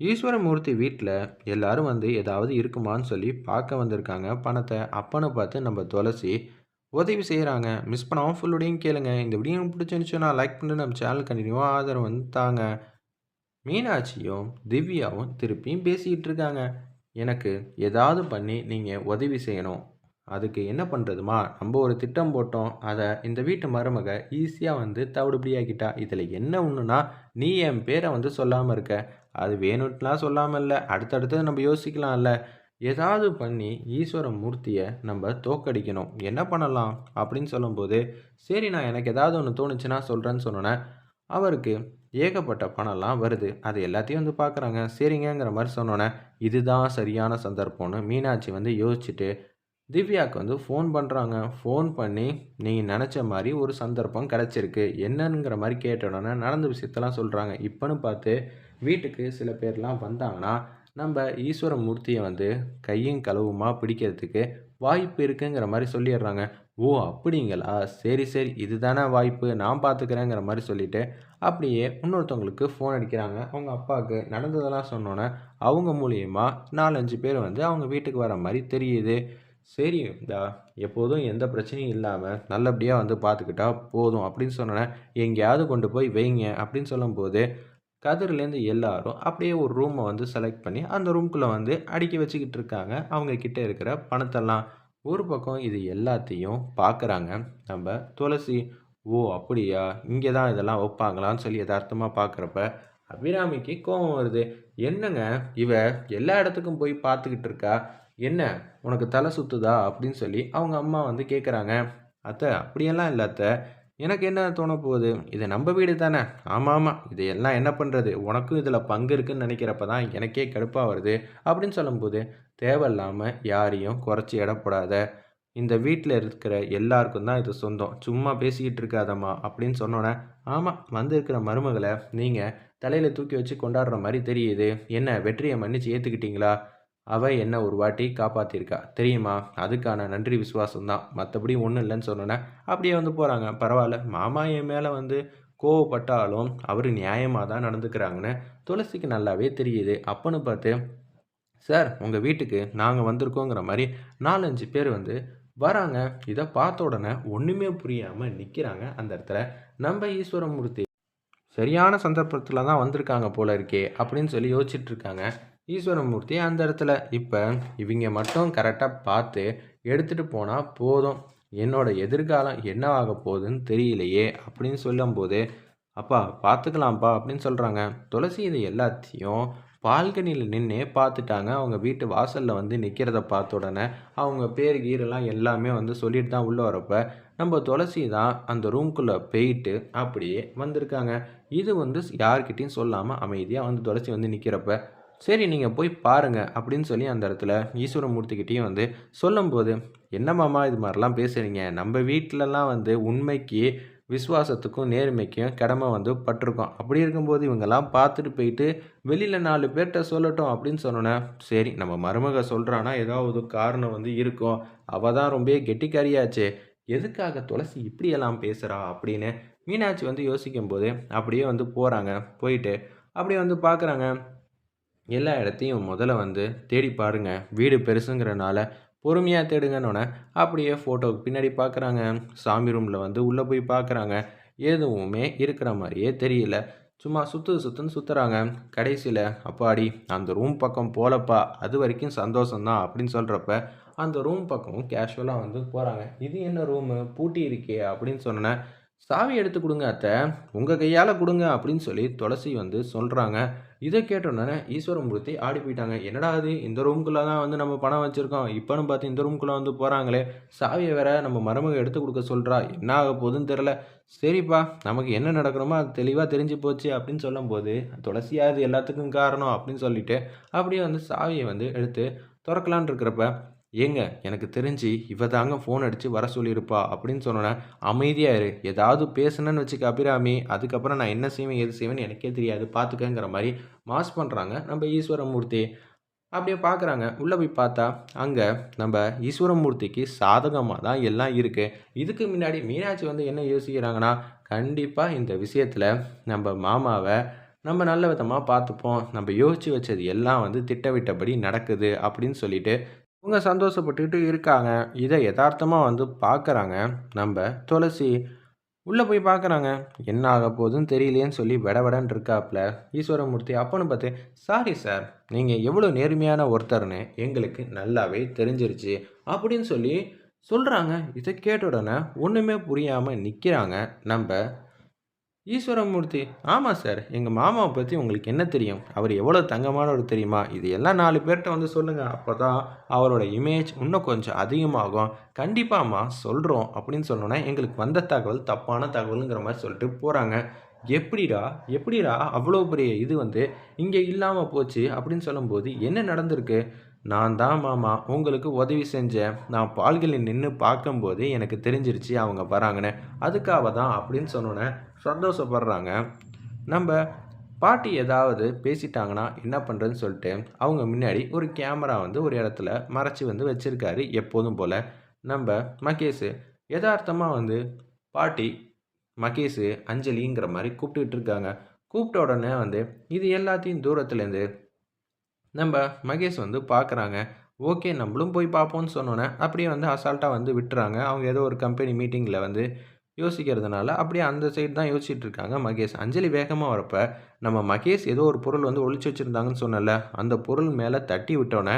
ஈஸ்வரமூர்த்தி வீட்டில் எல்லாரும் வந்து ஏதாவது இருக்குமான்னு சொல்லி பார்க்க வந்திருக்காங்க. பணத்தை அப்பனை பார்த்து நம்ம துளசி உதவி செய்கிறாங்க மிஸ் பண்ணாமல் ஃபுல்லோடையும் கேளுங்க. இந்த வீடியோ பிடிச்சிருந்துச்சுன்னா லைக் பண்ணி நம்ம சேனல் கண்டினியூவாக ஆதரவு வந்து தாங்க. மீனாட்சியும் திவ்யாவும் திருப்பியும் பேசிக்கிட்டு இருக்காங்க. எனக்கு ஏதாவது பண்ணி நீங்கள் உதவி செய்யணும். அதுக்கு என்ன பண்ணுறதுமா நம்ம ஒரு திட்டம் போட்டோம். அதை இந்த வீட்டு மருமக ஈஸியாக வந்து தவிடுபடியாக்கிட்டா. இதில் என்ன ஒன்றுனா நீ என் பேரை வந்து சொல்லாமல் இருக்க. அது வேணும்ட்டுலாம் சொல்லாமல் இல்லை அடுத்தடுத்தது நம்ம யோசிக்கலாம்ல. ஏதாவது பண்ணி ஈஸ்வர மூர்த்தியை நம்ம தோக்கடிக்கணும். என்ன பண்ணலாம்? அப்படின்னு சொல்லும்போது சரி நான் எனக்கு ஏதாவது ஒன்று தோணுச்சுன்னா சொல்கிறேன்னு சொன்னோன்னே அவருக்கு ஏகப்பட்ட பணம்லாம் வருது. அது எல்லாத்தையும் வந்து பார்க்குறாங்க சரிங்கங்கிற மாதிரி சொன்னோன்னே இதுதான் சரியான சந்தர்ப்பம்னு மீனாட்சி வந்து யோசிச்சுட்டு திவ்யாவுக்கு வந்து ஃபோன் பண்ணுறாங்க ஃபோன் பண்ணி நீங்கள் நினச்ச மாதிரி ஒரு சந்தர்ப்பம் கிடச்சிருக்கு. என்னங்கிற மாதிரி கேட்டோடனே நடந்த விஷயத்தெல்லாம் சொல்கிறாங்க இப்போன்னு பார்த்து வீட்டுக்கு சில பேர்லாம் வந்தாங்கன்னா நம்ம ஈஸ்வர மூர்த்தியை வந்து கையும் களவுமா பிடிக்கிறதுக்கு வாய்ப்பு இருக்குங்கிற மாதிரி சொல்லிடுறாங்க. ஓ அப்படிங்களா? சரி சரி. இதுதானே வாய்ப்பு. நான் பார்த்துக்கிறேங்கிற மாதிரி சொல்லிவிட்டு அப்படியே இன்னொருத்தவங்களுக்கு ஃபோன் அடிக்கிறாங்க. அவங்க அப்பாவுக்கு நடந்ததெல்லாம் சொன்னோன்னே அவங்க மூலியமாக நாலஞ்சு பேர் வந்து அவங்க வீட்டுக்கு வர மாதிரி தெரியுது. சரி இந்த எப்போதும் எந்த பிரச்சனையும் இல்லாமல் நல்லபடியாக வந்து பார்த்துக்கிட்டா போதும் அப்படின்னு சொன்னோன்னே எங்கேயாவது கொண்டு போய் வைங்க அப்படின்னு சொல்லும்போது கதிர்லேருந்து எல்லாரும் அப்படியே ஒரு ரூமை வந்து செலக்ட் பண்ணி அந்த ரூம்குள்ளே வந்து அடுக்கி வச்சுக்கிட்டு இருக்காங்க. அவங்க கிட்டே இருக்கிற பணத்தெல்லாம் ஒரு பக்கம் இது எல்லாத்தையும் பார்க்குறாங்க நம்ம துளசி ஓ அப்படியா? இங்கே தான் இதெல்லாம் வைப்பாங்களான்னு சொல்லி யதார்த்தமாக பார்க்குறப்ப அபிராமிக்கு கோபம் வருது. என்னங்க? இவ எல்லா இடத்துக்கும் போய் பார்த்துக்கிட்டு இருக்கா? என்ன உனக்கு தலை சுற்றுதா அப்படின்னு சொல்லி அவங்க அம்மா வந்து கேட்குறாங்க அத்தை அப்படியெல்லாம் இல்லை அத்தை. எனக்கு என்ன தோண போகுது? இது நம்ம வீடு தானே? ஆமாம் ஆமாம் இது எல்லாம் என்ன பண்ணுறது உனக்கும் இதில் பங்கு இருக்குன்னு நினைக்கிறப்ப தான் எனக்கே கடுப்பாக வருது அப்படின்னு சொல்லும்போது தேவையில்லாமல் யாரையும் குறைச்சி இடப்படாத இந்த வீட்டில் இருக்கிற எல்லாருக்கும் தான் இது சொந்தம். சும்மா பேசிக்கிட்டு இருக்காதம்மா அப்படின்னு சொன்னோன்னே ஆமாம் வந்திருக்கிற மருமகளை நீங்கள் தலையில் தூக்கி வச்சு கொண்டாடுற மாதிரி தெரியுது. என்ன வெற்றியை மன்னிச்சு ஏற்றுக்கிட்டீங்களா அவள் என்ன ஒரு வாட்டி காப்பாற்றிருக்கா தெரியுமா? அதுக்கான நன்றி விசுவாசம் தான் மற்றபடி ஒன்றும் இல்லைன்னு சொன்னோன்னே அப்படியே வந்து போகிறாங்க பரவாயில்ல. மாமா என் மேலே வந்து கோவப்பட்டாலும் அவர் நியாயமாக தான் நடந்துக்கிறாங்கன்னு துளசிக்கு நல்லாவே தெரியுது. அப்பன்னு பார்த்து சார் உங்கள் வீட்டுக்கு நாங்கள் வந்திருக்கோங்கிற மாதிரி நாலஞ்சு பேர் வந்து வராங்க. இதை பார்த்த உடனே ஒன்றுமே புரியாமல் நிற்கிறாங்க அந்த இடத்துல. நம்ம ஈஸ்வரமூர்த்தி சரியான சந்தர்ப்பத்தில் தான் வந்திருக்காங்க போல இருக்கே அப்படின்னு சொல்லி யோசிச்சுட்டு இருக்காங்க. ஈஸ்வரமூர்த்தி அந்த இடத்துல. இப்போ இவங்க மட்டும் கரெக்டாக பார்த்து எடுத்துகிட்டு போனால் போதும். என்னோட எதிர்காலம் என்ன போகுதுன்னு தெரியலையே அப்படின்னு சொல்லும்போது அப்பா பார்த்துக்கலாம்ப்பா அப்படின்னு சொல்கிறாங்க துளசி இது எல்லாத்தையும் பால்கனியில் நின்று பார்த்துட்டாங்க. அவங்க வீட்டு வாசலில் வந்து நிற்கிறத பார்த்த உடனே அவங்க பேர் கீரெல்லாம் எல்லாமே வந்து சொல்லிட்டு தான் உள்ளே வரப்போ நம்ம துளசி தான் அந்த ரூம்குள்ளே போயிட்டு அப்படியே வந்திருக்காங்க. இது வந்து யார்கிட்டையும் சொல்லாமல் அமைதியாக வந்து துளசி வந்து நிற்கிறப்ப சரி நீங்கள் போய் பாருங்கள் அப்படின்னு சொல்லி அந்த இடத்துல ஈஸ்வரமூர்த்திக்கிட்டேயும் வந்து சொல்லும்போது என்னம்மாமா இது மாதிரிலாம் பேசுகிறீங்க நம்ம வீட்டிலலாம் வந்து உண்மைக்கு விசுவாசத்துக்கும் நேர்மைக்கும் கடமை வந்து பட்டிருக்கோம். அப்படி இருக்கும்போது இவங்கெல்லாம் பார்த்துட்டு போயிட்டு வெளியில் நாலு பேர்கிட்ட சொல்லட்டும் அப்படின்னு சொன்னோன்னே சரி நம்ம மருமக சொல்கிறான்னா ஏதாவது காரணம் வந்து இருக்கும் அவள் தான் ரொம்ப கெட்டிக்காரியாச்சு. எதுக்காக துளசி இப்படியெல்லாம் பேசுகிறா அப்படின்னு மீனாட்சி வந்து யோசிக்கும்போது அப்படியே வந்து போகிறாங்க போயிட்டு அப்படியே வந்து பார்க்குறாங்க. எல்லா இடத்தையும் முதல்ல வந்து தேடி பாருங்கள் வீடு பெருசுங்கிறனால பொறுமையாக தேடுங்கன்னொன்னே அப்படியே ஃபோட்டோவுக்கு பின்னாடி பார்க்குறாங்க சாமி ரூமில் வந்து உள்ளே போய் பார்க்குறாங்க எதுவுமே இருக்கிற மாதிரியே தெரியல. சும்மா சுற்று சுற்றுன்னு சுற்றுறாங்க கடைசியில் அப்பாடி அந்த ரூம் பக்கம் போலப்பா அது வரைக்கும் சந்தோஷம்தான் அப்படின்னு சொல்கிறப்ப அந்த ரூம் பக்கமும் கேஷுவலாக வந்து போகிறாங்க இது என்ன ரூமு பூட்டி இருக்கே அப்படின்னு சொன்னேன் சாவி எடுத்து கொடுங்க அத்தை. உங்கள் கையால் கொடுங்க அப்படின்னு சொல்லி துளசி வந்து சொல்கிறாங்க இதை கேட்டோன்னே ஈஸ்வரமூர்த்தி ஆடி போயிட்டாங்க. என்னடா அது இந்த ரூம்குள்ளே தான் வந்து நம்ம பணம் வச்சுருக்கோம். இப்போன்னு பார்த்து இந்த ரூம்குள்ளே வந்து போகிறாங்களே சாவியை வேற நம்ம மருமக எடுத்து கொடுக்க சொல்கிறா என்ன ஆக போகுதுன்னு தெரில சரிப்பா நமக்கு என்ன நடக்கணுமோ அது தெளிவாக தெரிஞ்சு போச்சு அப்படின்னு சொல்லும்போது துளசியாக இது எல்லாத்துக்கும் காரணம் அப்படின்னு சொல்லிட்டு அப்படியே வந்து சாவியை வந்து எடுத்து திறக்கலான் இருக்கிறப்ப ஏங்க எனக்கு தெரிஞ்சு இவ தாங்க ஃபோன் அடித்து வர சொல்லியிருப்பா அப்படின்னு சொன்னோன்னே அமைதியாக இரு. ஏதாவது பேசுனேன்னு வச்சுக்க அபிராமி அதுக்கப்புறம் நான் என்ன செய்வேன் எது செய்வேன்னு எனக்கே தெரியாது. பார்த்துக்கங்கிற மாதிரி மாஸ் பண்ணுறாங்க நம்ம ஈஸ்வரமூர்த்தி. அப்படியே பார்க்குறாங்க உள்ளே போய் பார்த்தா அங்கே நம்ம ஈஸ்வரமூர்த்திக்கு சாதகமாக தான் எல்லாம் இருக்குது இதுக்கு முன்னாடி மீனாட்சி வந்து என்ன யோசிக்கிறாங்கன்னா கண்டிப்பாக இந்த விஷயத்தில் நம்ம மாமாவை நம்ம நல்ல விதமாக பார்த்துப்போம். நம்ம யோசித்து வச்சது எல்லாம் வந்து திட்டமிட்டபடி நடக்குது அப்படின்னு சொல்லிட்டு, இவங்க சந்தோஷப்பட்டுக்கிட்டு இருக்காங்க. இதை யதார்த்தமாக வந்து பார்க்குறாங்க நம்ம துளசி. உள்ளே போய் பார்க்குறாங்க. என்ன ஆக போகுதுன்னு தெரியலையேன்னு சொல்லி வெடவெடன்னு இருக்காப்புல. ஈஸ்வரமூர்த்தி அப்போன்னு பார்த்து, "சாரி சார். நீங்கள் எவ்வளோ நேர்மையான ஒருத்தர்னு எங்களுக்கு நல்லாவே தெரிஞ்சிருச்சு." அப்படின்னு சொல்லி சொல்கிறாங்க இதை கேட்ட உடனே ஒன்றுமே புரியாமல் நிற்கிறாங்க நம்ம ஈஸ்வரமூர்த்தி. ஆமாம் சார். எங்கள் மாமாவை பற்றி உங்களுக்கு என்ன தெரியும்? அவர் எவ்வளோ தங்கமானவர் தெரியுமா? இது எல்லாம் நாலு பேர்கிட்ட வந்து சொல்லுங்கள் அப்போ தான் அவரோட இமேஜ் இன்னும் கொஞ்சம் அதிகமாகும்." "கண்டிப்பாம்மா சொல்கிறோம் அப்படின்னு சொன்னோன்னே "எங்களுக்கு வந்த தகவல் தப்பான தகவலுங்கிற மாதிரி சொல்லிட்டு போகிறாங்க "எப்படிடா? எப்படிடா அவ்வளோ பெரிய இது வந்து இங்கே இல்லாமல் போச்சு?" அப்படின்னு சொல்லும்போது, "என்ன நடந்திருக்கு?" "நான் தான் மாமா உங்களுக்கு உதவி செஞ்சேன். நான் பால்கனில நின்று பார்க்கும்போதே எனக்கு தெரிஞ்சிருச்சு அவங்க வராங்கன்னு. அதுக்காக தான்." அப்படின்னு சொன்னோன்னே சந்தோஷப்படுறாங்க. நம்ம பாட்டி ஏதாவது பேசிட்டாங்கன்னா என்ன பண்ணுறதுன்னு சொல்லிட்டு, அவங்க முன்னாடி ஒரு கேமரா வந்து ஒரு இடத்துல மறைச்சி வந்து வச்சுருக்காரு எப்போதும் போல் நம்ம மகேஷு. யதார்த்தமாக வந்து பாட்டி, மகேஷு, அஞ்சலிங்கிற மாதிரி கூப்பிட்டுக்கிட்டு இருக்காங்க. கூப்பிட்ட உடனே வந்து இது எல்லாத்தையும் தூரத்துலேருந்து நம்ம மகேஷ் வந்து பார்க்குறாங்க. ஓகே நம்மளும் போய் பார்ப்போம்னு சொன்னோன்னே அப்படியே வந்து அசால்ட்டாக வந்து விட்டுறாங்க. அவங்க ஏதோ ஒரு கம்பெனி மீட்டிங்கில் வந்து யோசிக்கிறதுனால, அப்படியே அந்த சைடு தான் யோசிச்சுட்டு இருக்காங்க மகேஷ். அஞ்சலி வேகமாக வரப்ப, நம்ம மகேஷ் ஏதோ ஒரு பொருள் வந்து ஒழிச்சு வச்சிருந்தாங்கன்னு சொன்னல அந்த பொருள் மேலே தட்டி விட்டோன்னே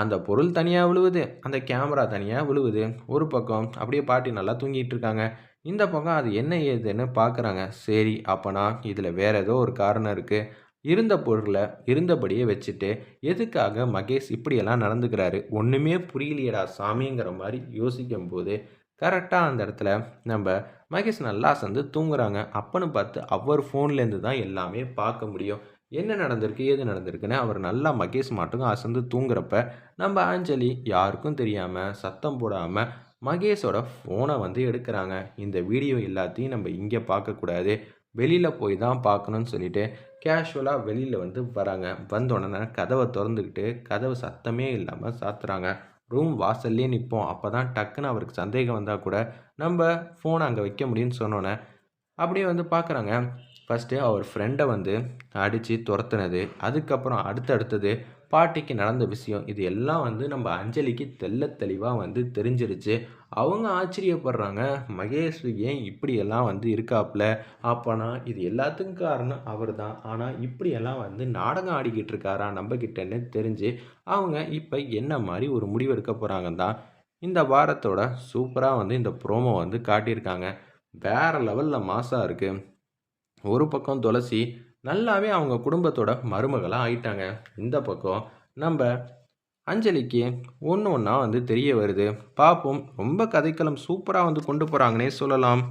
அந்த பொருள் தனியாக விழுவுது. அந்த கேமரா தனியாக விழுவுது. ஒரு பக்கம் அப்படியே பாட்டி நல்லா தூங்கிட்டு இருக்காங்க. இந்த பக்கம் அது என்ன ஏதுன்னு பார்க்குறாங்க. சரி அப்போனா இதில் வேறு ஏதோ ஒரு காரணம் இருக்குது இருந்த பொருளை இருந்தபடியே வச்சுட்டு, எதுக்காக மகேஷ் இப்படியெல்லாம் நடந்துக்கிறாரு? ஒன்றுமே புரியலையேடா சாமிங்கிற மாதிரி யோசிக்கும் போது கரெக்டாக அந்த இடத்துல நம்ம மகேஷ் நல்லா அசந்து தூங்குறாங்க. அப்பன்னு பார்த்து அவர் ஃபோன்லேருந்து தான் எல்லாமே பார்க்க முடியும். என்ன நடந்திருக்கு? ஏது நடந்திருக்குன்னு அவர் நல்லா மகேஷ் மாட்டுக்கும் அசந்து தூங்குறப்ப, நம்ம அஞ்சலி யாருக்கும் தெரியாமல் சத்தம் போடாமல் மகேஷோட ஃபோனை வந்து எடுக்கிறாங்க இந்த வீடியோ எல்லாத்தையும் நம்ம இங்கே பார்க்கக்கூடாது. வெளியில் போய் தான் பார்க்கணுன்னு சொல்லிட்டு, கேஷுவலாக வெளியில் வந்து வராங்க. வந்த உடனே கதவை திறந்துக்கிட்டு கதவு சத்தமே இல்லாமல் சாத்துறாங்க. ரூம் வாசல்லே நிற்போம் அப்போ தான் டக்குன்னு அவருக்கு சந்தேகம் வந்தால் கூட, நம்ம ஃபோனை அங்கே வைக்க முடியும்னு சொன்னோன்னே அப்படியே வந்து பார்க்குறாங்க. ஃபஸ்ட்டு அவர் ஃப்ரெண்டை வந்து அடித்து துரத்துனது அதுக்கப்புறம் அடுத்தடுத்தது பாட்டிக்கு நடந்த விஷயம். இது எல்லாம் வந்து நம்ம அஞ்சலிக்கு தெல்ல தெளிவாக வந்து தெரிஞ்சிருச்சு. அவங்க ஆச்சரியப்படுறாங்க. மகேஷ் ஏன் இப்படியெல்லாம் வந்து இருக்காப்ல? அப்போனா இது எல்லாத்துக்கும் காரணம் அவர் தான். ஆனால் இப்படியெல்லாம் வந்து நாடகம் ஆடிக்கிட்டு இருக்காரா நம்பகிட்டன்னு தெரிஞ்சு, அவங்க இப்போ என்ன மாதிரி ஒரு முடிவு எடுக்க போகிறாங்க தான், இந்த வாரத்தோட சூப்பராக வந்து இந்த ப்ரோமோ வந்து காட்டியிருக்காங்க. வேற லெவலில் மாசாக இருக்குது ஒரு பக்கம் துளசி நல்லாவே அவங்க குடும்பத்தோட மருமகளாக ஆயிட்டாங்க. இந்த பக்கம் நம்ப அஞ்சலிக்கு ஒன்று ஒன்றா வந்து தெரிய வருது. பார்ப்போம். ரொம்ப கதைக்களம் சூப்பராக வந்து கொண்டு போகிறாங்கன்னே சொல்லலாம்.